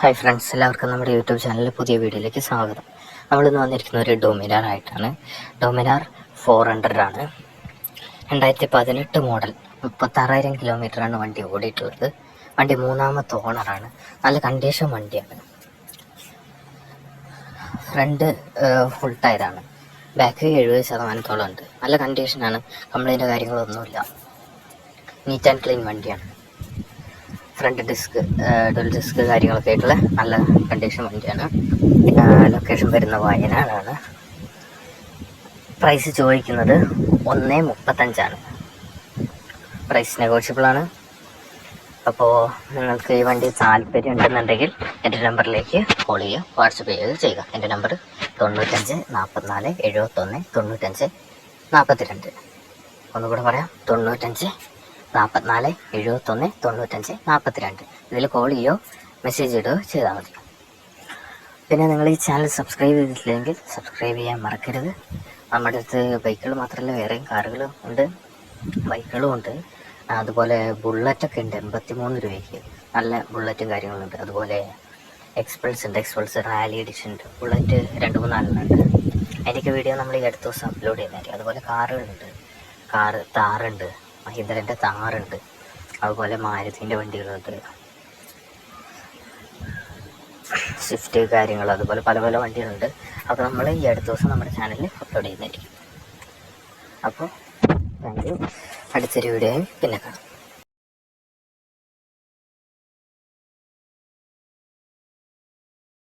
Hi friends എല്ലാവർക്കും നമ്മുടെ YouTube ചാനലിൽ പുതിയ വീഡിയോയിലേക്ക് സ്വാഗതം. നമ്മളിന്ന് വന്നിരിക്കുന്ന ഒരു ഡൊമിനാർ ആയിട്ടാണ്. ഡൊമിനാർ ഫോർ ഹൺഡ്രഡ് ആണ്. രണ്ടായിരത്തി പതിനെട്ട് മോഡൽ മുപ്പത്താറായിരം കിലോമീറ്ററാണ് വണ്ടി ഓടിയിട്ടുള്ളത്. വണ്ടി മൂന്നാമത്തെ ഓണറാണ് നല്ല കണ്ടീഷൻ വണ്ടിയാണ്. ഫ്രണ്ട് ഫുൾ ടയറാണ് ബാക്ക് എഴുപത് ശതമാനത്തോളം ഉണ്ട്. നല്ല കണ്ടീഷനാണ് കംപ്ലൈന്റ് കാര്യങ്ങളൊന്നുമില്ല. നീറ്റ് ആൻഡ് ക്ലീൻ വണ്ടിയാണ്. ഫ്രണ്ട് ഡിസ്ക് ഡുവൽ ഡിസ്ക് കാര്യങ്ങളൊക്കെ ആയിട്ടുള്ള നല്ല കണ്ടീഷൻ വണ്ടിയാണ്. ലൊക്കേഷൻ വരുന്ന വയനാടാണ് പ്രൈസ് ചോദിക്കുന്നത് ഒന്ന് മുപ്പത്തഞ്ചാണ്. പ്രൈസ് നെഗോഷ്യബിളാണ് അപ്പോൾ നിങ്ങൾക്ക് ഈ വണ്ടി താല്പര്യം ഉണ്ടെന്നുണ്ടെങ്കിൽ എന്റെ നമ്പറിലേക്ക് കോൾ ചെയ്യുക വാട്സപ്പ് ചെയ്യുക ചെയ്യുക. എന്റെ നമ്പർ തൊണ്ണൂറ്റഞ്ച് നാൽപ്പത്തിനാല് എഴുപത്തൊന്ന് തൊണ്ണൂറ്റഞ്ച് നാൽപ്പത്തിരണ്ട് ഒന്നുകൂടെ പറയാം തൊണ്ണൂറ്റഞ്ച് നാൽപ്പത്തിനാല് എഴുപത്തൊന്ന് തൊണ്ണൂറ്റഞ്ച് നാൽപ്പത്തിരണ്ട് ഇതിൽ കോൾ ചെയ്യോ മെസ്സേജ് ഇടുകയോ ചെയ്താൽ മതി. പിന്നെ നിങ്ങൾ ഈ ചാനൽ സബ്സ്ക്രൈബ് ചെയ്തിട്ടില്ലെങ്കിൽ സബ്സ്ക്രൈബ് ചെയ്യാൻ മറക്കരുത്. നമ്മുടെ അടുത്ത് ബൈക്കുകൾ മാത്രമല്ല വേറെയും കാറുകളും ഉണ്ട്. ബൈക്കുകളും ഉണ്ട്. അതുപോലെ ബുള്ളറ്റൊക്കെ ഉണ്ട് എൺപത്തി മൂന്ന് രൂപയ്ക്ക്. നല്ല ബുള്ളറ്റും കാര്യങ്ങളുണ്ട് അതുപോലെ എക്സ്പൾസ് ഉണ്ട് എക്സ്പൾസ് റാലി എഡിഷൻ ഉണ്ട്. ബുള്ളറ്റ് രണ്ട് മൂന്നാലെണ്ണം ഉണ്ട്. അതിന്റെയൊക്കെ വീഡിയോ നമ്മൾ ഈ അടുത്ത ദിവസം അപ്ലോഡ് ചെയ്യുന്നതായിരിക്കും. അതുപോലെ കാറുകളുണ്ട് കാറ് താറുണ്ട് മഹീന്ദ്രന്റെ താറുണ്ട് അതുപോലെ മാരുതിന്റെ വണ്ടികളുണ്ട് സ്വിഫ്റ്റ് കാര്യങ്ങൾ അതുപോലെ പല പല വണ്ടികളുണ്ട്. അപ്പോൾ നമ്മൾ ഈ അടുത്ത ദിവസം നമ്മുടെ ചാനലിൽ അപ്ലോഡ് ചെയ്യുന്നതായിരിക്കും. അപ്പോൾ താങ്ക് യു അടുത്തൊരു വീഡിയോയും പിന്നെ കാണാം.